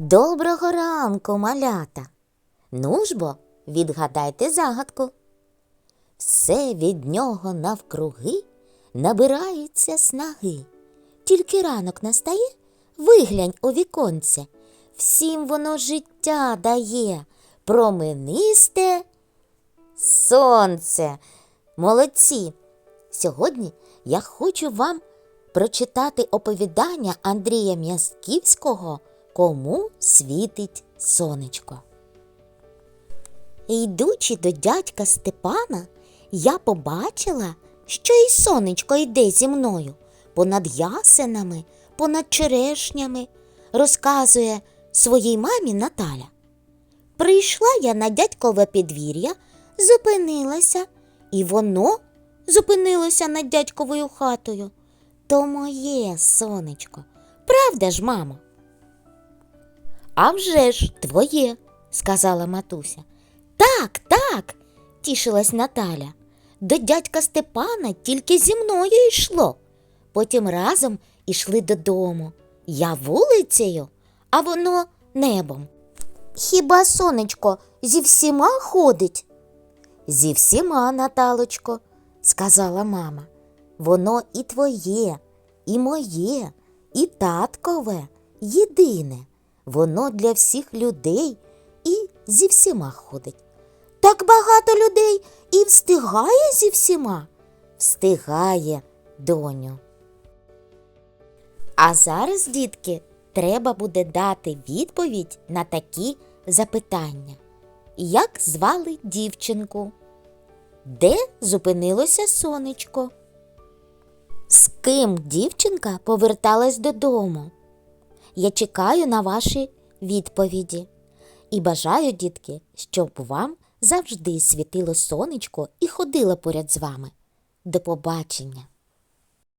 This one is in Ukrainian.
Доброго ранку, малята. Ну ж бо, відгадайте загадку. Все від нього навкруги набирається снаги. Тільки ранок настає, виглянь у віконце. Всім воно життя дає, променисте сонце. Молодці! Сьогодні я хочу вам прочитати оповідання Андрія М'ясківського Кому світить сонечко. Йдучи до дядька Степана, я побачила, що і сонечко йде зі мною понад ясенами, понад черешнями, розказує своїй мамі Наталя. Прийшла я на дядькове підвір'я, зупинилася, і воно зупинилося над дядьковою хатою. То моє сонечко, правда ж, мамо? А вже ж твоє, сказала матуся. Так, так, тішилась Наталя. До дядька Степана тільки зі мною йшло. Потім разом ішли додому. Я вулицею, а воно небом. Хіба сонечко зі всіма ходить? Зі всіма, Наталочко, сказала мама. Воно і твоє, і моє, і таткове, єдине. Воно для всіх людей і зі всіма ходить. Так багато людей і встигає зі всіма? Встигає, доню. А зараз, дітки, треба буде дати відповідь на такі запитання. Як звали дівчинку? Де зупинилося сонечко? З ким дівчинка поверталась додому? Я чекаю на ваші відповіді і бажаю, дітки, щоб вам завжди світило сонечко і ходило поряд з вами. До побачення!